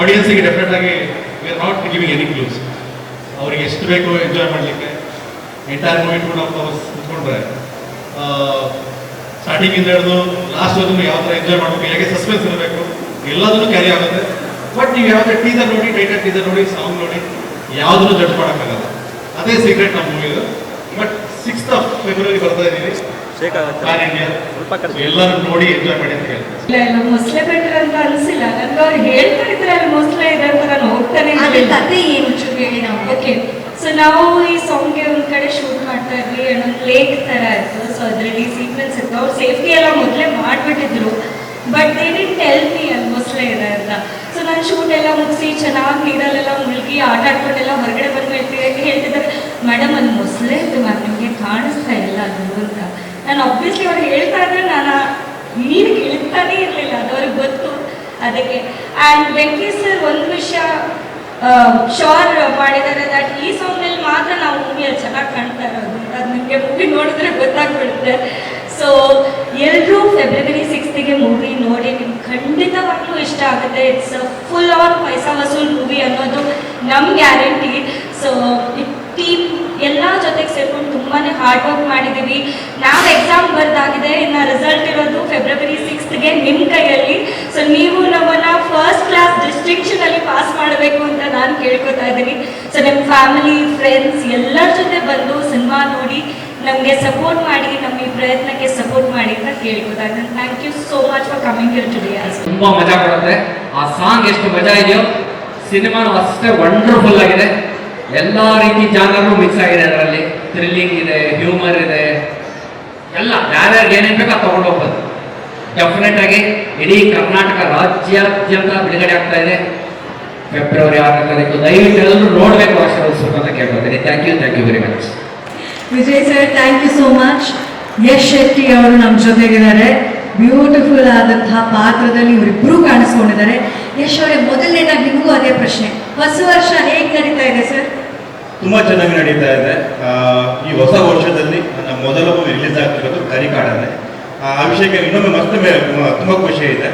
ಆಡಿಯನ್ಸಿಗೆ definite ಆಗಿ we are not giving any clues ಅವ್ರಿಗೆ ಎಷ್ಟು ಬೇಕು ಎಂಜಾಯ್ ಮಾಡಲಿಕ್ಕೆ entire movie two half hours ಕುತ್ಕೊಂಡ್ರೆ ಸ್ಟಾರ್ಟಿಂಗಿಂದ ಹಿಡಿದು ಲಾಸ್ಟ್ ವರೆಗೂ ಯಾವ ಥರ ಎಂಜಾಯ್ ಮಾಡಬೇಕು, ಹೇಗೆ ಸಸ್ಪೆನ್ಸ್ ಇರಬೇಕು, ಎಲ್ಲದನ್ನು ಕ್ಯಾರಿ ಆಗುತ್ತೆ. ಬಟ್ ನೀವು ಯಾವುದೇ ಟೀಸರ್ ನೋಡಿ ಟೈಟಲ್ ಟೀಸರ್ ನೋಡಿ ಸಾಂಗ್ ನೋಡಿ, ಯಾವುದನ್ನು ಜಡ್ಜ್ ಮಾಡೋಕ್ಕಾಗಲ್ಲ. ಅದೇ ಸೀಕ್ರೆಟ್ ನಮ್ಮ ಮೂವಿದು ಬಟ್ ಸಿಕ್ಸ್ತ್ ಆಫ್ ಫೆಬ್ರವರಿ ಬರ್ತಾ ಇದ್ದೀವಿ. ಇಂಡಿಯಾ ಎಲ್ಲರೂ ನೋಡಿ ಎಂಜಾಯ್ ಮಾಡಿ ಅಂತ ಹೇಳ್ತೀನಿ. ಇಲ್ಲ ಇಲ್ಲ ಮೊಸಳೆ ಬೆಟರ್ ಅಂತ ಅನ್ಸಿಲ್ಲ. ನನ್ಗೆ ಅವ್ರು ಹೇಳ್ತಾ ಇದ್ರೆ ಅಲ್ಲಿ ಮೊಸಳೆ ಇದೆ ಅಂತ ನಾನು ಹೋಗ್ತಾನೆ ಅದ್ರ ಕತೆ ಏನು ಚೂರು ಹೇಳಿ ನಾವು. ಓಕೆ ಸೊ ನಾವು ಈ ಸಾಂಗ್ಗೆ ಒಂದ್ ಕಡೆ ಶೂಟ್ ಮಾಡ್ತಾ ಇದ್ವಿ. ಒಂದು ಲೇಕ್ ತರ ಇತ್ತು. ಸೊ ಅದ್ರಲ್ಲಿ ಸೀಕ್ವೆನ್ಸ್ ಇತ್ತು. ಅವ್ರು ಸೇಫ್ಟಿ ಎಲ್ಲ ಮೊದಲೇ ಮಾಡ್ಬಿಟ್ಟಿದ್ರು. ಬಟ್ ಏನೇನು ಟೆಲ್ ಮಿ ಅಲ್ಲಿ ಮೊಸಳೆ ಇದೆ ಅಂತ. ಸೊ ನಾನು ಶೂಟ್ ಎಲ್ಲ ಮುಗಿಸಿ ಚೆನ್ನಾಗಿ ನೀರಲ್ಲೆಲ್ಲ ಮುಳುಗಿ ಆಟ ಆಡ್ಕೊಂಡೆಲ್ಲ ಹೊರಗಡೆ ಬಂದು ಹೇಳ್ತಿ ಹೇಳ್ತಿದ್ದಾರೆ ಮೇಡಮ್ ಅದು ಮೊಸಳೆ ಇದೆ ಮ್ಯಾಮ್ ನಿಮಗೆ ಕಾಣಿಸ್ತಾ ಇಲ್ಲ ಅದು ಅಂತ ನಾನು ಆಬ್ವಿಯಸ್ಲಿ ಅವ್ರು ಹೇಳ್ತಾ ಇದ್ರೆ ನಾನು ನೀನು ಕೇಳ್ತಾನೆ ಇರಲಿಲ್ಲ, ಅದು ಅವ್ರಿಗೆ ಗೊತ್ತು. ಅದಕ್ಕೆ ಆ್ಯಂಡ್ ವೆಂಕಿ ಸರ್ ಒಂದು ವಿಷಯ ಶೋರ್ ಮಾಡಿದ್ದಾರೆ ದಟ್ ಈ ಸಾಂಗ್ನಲ್ಲಿ ಮಾತ್ರ ನಾವು ಮೂವಿಯಲ್ಲಿ ಚೆನ್ನಾಗಿ ಕಾಣ್ತಾ ಇರೋದು. ಅದು ನಿಮಗೆ ಮೂವಿ ನೋಡಿದ್ರೆ ಗೊತ್ತಾಗ್ಬಿಡುತ್ತೆ. ಸೊ ಎಲ್ಲರೂ ಫೆಬ್ರವರಿ ಸಿಕ್ಸ್ತಿಗೆ ಮೂವಿ ನೋಡಿ ನಿಮ್ಗೆ ಖಂಡಿತವಾಗ್ಲೂ ಇಷ್ಟ ಆಗುತ್ತೆ. It's a full on paisa vasool movie ಅನ್ನೋದು ನಮ್ಮ ಗ್ಯಾರಂಟಿ ಸೊ ಟೀಮ್ ಎಲ್ಲ ಜೊತೆಗೆ ಸೇರ್ಕೊಂಡು ತುಂಬಾ ಹಾರ್ಡ್ ವರ್ಕ್ ಮಾಡಿದ್ದೀವಿ ನಾವು ಬರ್ದಾಗಿದೆ ಇನ್ನು ರಿಸಲ್ಟ್ ಇರೋದು ಫೆಬ್ರವರಿ ಸಿಕ್ಸ್ತ್ಗೆ ನಿಮ್ಮ ಕೈಯಲ್ಲಿ. ಸೊ ನೀವು ನಮ್ಮನ್ನ ಫಸ್ಟ್ ಕ್ಲಾಸ್ ಡಿಸ್ಟಿಂಕ್ಷನಲ್ಲಿ ಪಾಸ್ ಮಾಡಬೇಕು ಅಂತ ನಾನು ಕೇಳ್ಕೊತಾ ಇದ್ದೀನಿ. ಸೊ ನಿಮ್ಮ ಫ್ಯಾಮಿಲಿ ಫ್ರೆಂಡ್ಸ್ ಎಲ್ಲರ ಜೊತೆ ಬಂದು ಸಿನಿಮಾ ನೋಡಿ ನಮಗೆ ಸಪೋರ್ಟ್ ಮಾಡಿ ನಮ್ಮ ಈ ಪ್ರಯತ್ನಕ್ಕೆ ಸಪೋರ್ಟ್ ಮಾಡಿ ಅಂತ ಕೇಳ್ಕೊತಾ ಇದ್ದೀನಿ. Thank you so much for coming here today ತುಂಬಾ ಮಜಾ ಕೊಡುತ್ತೆ ಆ ಸಾಂಗ್ ಎಷ್ಟು ಮಜಾ ಇದೆಯೋ ಸಿನಿಮಾನು ಅಷ್ಟೇ ವಂಡರ್ಫುಲ್ ಆಗಿದೆ. ಎಲ್ಲ ರೀತಿ ಜಾನರು ಮಿಕ್ಸ್ ಆಗಿದೆ ಅದರಲ್ಲಿ. ಥ್ರಿಲ್ಲಿಂಗ್ ಇದೆ ಹ್ಯೂಮರ್ ಇದೆ ಯಾರ್ಯಾರು ಏನೇನು ಬೇಕೋ ಅದು ತಗೊಂಡು ಹೋಗ್ಬೋದು. ಡೆಫಿನೆಟ್ ಆಗಿ ಇಡೀ ಕರ್ನಾಟಕ ರಾಜ್ಯಾದ್ಯಂತ ಬಿಡುಗಡೆ ಆಗ್ತಾ ಇದೆ. ಫೆಬ್ರವರಿ ಆರನೇ ತಾರೀಕು. ದಯವಿಟ್ಟು ಎಲ್ಲರೂ ನೋಡಬೇಕು ಆಶೀರ್ವದಿಸಬೇಕು ಅಂತ ಕೇಳ್ಕೊತೀನಿ. Thank you thank you very much Vijay sir thank you so much Yash Shetty ಅವರು ನಮ್ಮ ಜೊತೆಗಿದ್ದಾರೆ. ಬ್ಯೂಟಿಫುಲ್ ಆದಂತಹ ಪಾತ್ರದಲ್ಲಿ ಇವರಿಬ್ಬರು ಕಾಣಿಸ್ಕೊಂಡಿದ್ದಾರೆ. ಯಶ್ ಅವರೇ ಮೊದಲನೇದಾಗಿ ನಿಮಗೂ ಅದೇ ಪ್ರಶ್ನೆ. ಹೊಸ ವರ್ಷ ಹೇಗೆ ನಡೀತಾ ಇದೆ ಸರ್? ತುಂಬಾ ಚೆನ್ನಾಗಿ ನಡೀತಾ ಇದೆ. ಆ, ಈ ಹೊಸ ವರ್ಷದಲ್ಲಿ ಮೊದಲ ರಿಲೀಸ್ ಆಗ್ತಿರೋದು ಕರಿಕಾಡನೆ ಆ ವಿಷಯಕ್ಕೆ ಇನ್ನೊಮ್ಮೆ ಮತ್ತೊಮ್ಮೆ ತುಂಬಾ ಖುಷಿ ಇದೆ.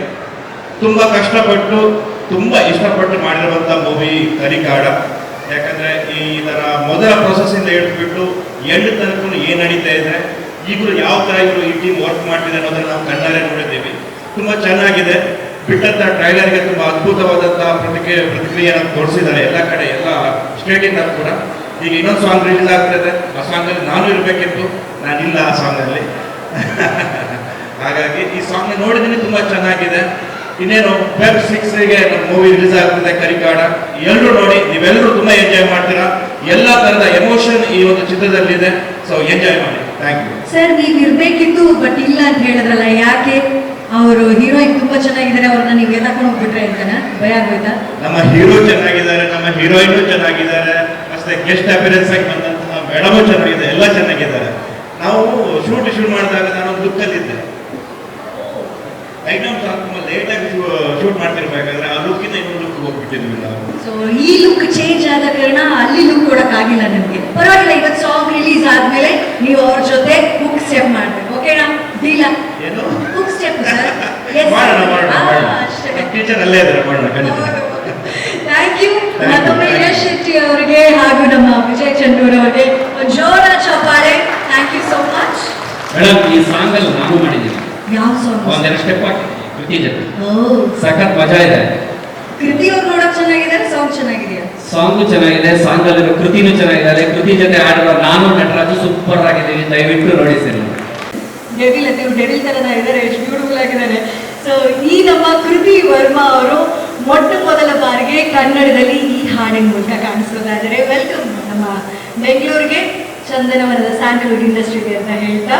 ತುಂಬ ಕಷ್ಟಪಟ್ಟು, ತುಂಬ ಇಷ್ಟಪಟ್ಟು ಮಾಡಿರುವಂಥ ಮೂವಿ ಕರಿಕಾಡ ಯಾಕಂದ್ರೆ ಈ ತರ ಮೊದಲ ಪ್ರೊಸೆಸ್ ಇಂದ ಹಿಡಿದ್ಬಿಟ್ಟು ಎಂಡ್ ತನಕ ಏನು ನಡೀತಾ ಇದೆ, ಈಗಲೂ ಯಾವ ತರ ಇವರು ಈ ಟೀಮ್ ವರ್ಕ್ ಮಾಡ್ತಿದೆ ಅನ್ನೋದನ್ನು ನಾವು ಕಣ್ಣಾರೆ ನೋಡಿದ್ದೀವಿ. ತುಂಬ ಚೆನ್ನಾಗಿದೆ. ಬಿಟ್ಟಂಥ ಟ್ರೈಲರ್ಗೆ ತುಂಬಾ ಅದ್ಭುತವಾದಂಥ ಪ್ರತಿಕ್ರಿಯೆ ಪ್ರತಿಕ್ರಿಯೆಯನ್ನು ತೋರಿಸಿದ್ದಾರೆ ಎಲ್ಲ ಕಡೆ, ಎಲ್ಲ ಸ್ಟೇಟಿಂದ ಕೂಡ. ಈಗ ಇನ್ನೊಂದು ಸಾಂಗ್ ರಿಲೀಸ್ ಆಗ್ತದೆ ಆ ಸಾಂಗಲ್ಲಿ ನಾನು ಇರಬೇಕಿತ್ತು ನಾನಿಲ್ಲ ಆ ಸಾಂಗ್ ಅಲ್ಲಿ. ಹಾಗಾಗಿ ಈ ಸಾಂಗ್ ನೋಡಿದ್ದೀನಿ ತುಂಬಾ ಚೆನ್ನಾಗಿದೆ. ಇನ್ನೇನು ಫೆಬ್ ಸಿಕ್ಸ್ಗೆ ನಮ್ಮ ಮೂವಿ ರಿಲೀಸ್ ಆಗ್ತದೆ ಕರಿಕಾಡ. ಎಲ್ಲರೂ ನೋಡಿ ನೀವೆಲ್ಲರೂ ತುಂಬಾ ಎಂಜಾಯ್ ಮಾಡ್ತೀರಾ? ಎಲ್ಲ ತರದ ಎಮೋಷನ್ ಈ ಒಂದು ಚಿತ್ರದಲ್ಲಿದೆ. ಸೊ ಎಂಜಾಯ್ ಮಾಡಿ. ಥ್ಯಾಂಕ್ ಯು ಸರ್ ನೀವು ಇರಬೇಕಿತ್ತು ಬಟ್ ಇಲ್ಲ ಅಂತ ಹೇಳಿದ್ರಲ್ಲ ಯಾಕೆ? ಅವರು ಹೀರೋಯಿನ್ ತುಂಬಾ ಚೆನ್ನಾಗಿದ್ದಾರೆ ಅವ್ರನ್ನ ನೀವು ಎತ್ತಾಕೊಂಡು ಹೋಗ್ಬಿಟ್ರೆ ಅಂತ ಭಯ ಆಗೋಯ್ತಾ? ನಮ್ಮ ಹೀರೋ ಚೆನ್ನಾಗಿದ್ದಾರೆ ನಮ್ಮ ಹೀರೋಯಿನ್ ಚೆನ್ನಾಗಿದ್ದಾರೆ. ಮತ್ತೆ ಗೆಸ್ಟ್ ಅಪಿಯರೆನ್ಸ್ ಆಗಿ ಬಂದಂತಹ ಮೇಡಮು ಚೆನ್ನಾಗಿದೆ ಎಲ್ಲ ಚೆನ್ನಾಗಿದ್ದಾರೆ. ನಾವು ಶೂಟ್ ಶೂಟ್ ಮಾಡಿದಾಗ ನಾನು ದುಃಖದಲ್ಲಿದ್ದೆ ಐಟಮ್ ಸಾಂಗ್ ಲೇಟ್ ಆಗಿ ಶೂಟ್ ಮಾಡ್ತಿರ್ಬೇಕಾದ್ರೆ ಆ ಲುಕ್ಕಿನ ಇನ್ನೊಂದು ಲುಕ್ ಹೋಗ್ಬಿಟ್ಟಿದ್ವಿ ನಾವು ಸೊ ಈ ಲುಕ್ ಚೇಂಜ್ ಆದ ಕಾರಣ ಅಲ್ಲಿ ಲುಕ್ ಕೊಡಕ್ಕಾಗಿಲ್ಲ ನನಗೆ ಪರವಾಗಿಲ್ಲ ಇವತ್ತು ಸಾಂಗ್ ರಿಲೀಸ್ ಆದ್ಮೇಲೆ ನೀವು ಅವ್ರ ಜೊತೆ ಹುಕ್ ಸ್ಟೆಪ್ ಮಾಡ್ಬೇಕು. ಓಕೆನಾ ಡೀಲ ಏನು? ಹುಕ್ ಸ್ಟೆಪ್ ಮಾಡೋಣ ಮಾಡೋಣ ಟೀಚರ್ ಅಲ್ಲೇ ಇದ್ದಾರೆ ಮಾಡೋಣ ಖಂಡಿತ. ಥ್ಯಾಂಕ್ ಯು ಅವರಿಗೆ ಹಾಗೂ ನಮ್ಮ ವಿಜಯ್ ಚಂದೂರ್ ಅವರಿಗೆ ಜೋರ ಚಪ್ಪಾಳೆ. Thank you so much madam ಈ ಸಾಂಗ್ ಅಲ್ಲಿ ನಾನು ಮಾಡಿದ್ದೀನಿ ಯಾವ ಸಾಂಗ್ ಒಂದೆರಡು ಸ್ಟೆಪ್ ಹಾಕಿ. ಕೃತಿ ಜೊತೆ ಓ. ಸಖತ್ ಮಜಾ ಇದೆ. ಕೃತಿ ಅವ್ರು ನೋಡಕ್ ಚೆನ್ನಾಗಿದೆ ಸಾಂಗ್ ಚೆನ್ನಾಗಿದೆಯಾ? ಸಾಂಗು ಚೆನ್ನಾಗಿದೆ ಸಾಂಗ್ ಅಲ್ಲಿ ಕೃತಿನೂ ಚೆನ್ನಾಗಿದ್ದಾರೆ. ಕೃತಿ ಜೊತೆ ಹಾಡುವ ನಾನು ನಟರಾಜು ಸೂಪರ್ ಆಗಿದ್ದೀವಿ. ದಯವಿಟ್ಟು ನೋಡಿ ಸಿನಿಮಾ ಡೆವಿಲ್ ಇವ್ರು ಡೆವಿಲ್ ತರನ ಇದ್ದಾರೆ ಎಷ್ಟು ಬ್ಯೂಟಿಫುಲ್ ಆಗಿದ್ದಾರೆ. ಸೊ ಈ ನಮ್ಮ ಕೃತಿ ವರ್ಮಾ ಅವರು ಮೊಟ್ಟ ಕನ್ನಡದಲ್ಲಿ ಈ ಹಾಡಿನ ಮೂಲಕ ಕಾಣಿಸೋದಾದರೆ ವೆಲ್ಕಮ್ ನಮ್ಮ ಬೆಂಗಳೂರಿಗೆ ಚಂದನವನದ ಸ್ಯಾಂಡಲ್ವುಡ್ ಇಂಡಸ್ಟ್ರಿಗೆ ಅಂತ ಹೇಳ್ತಾ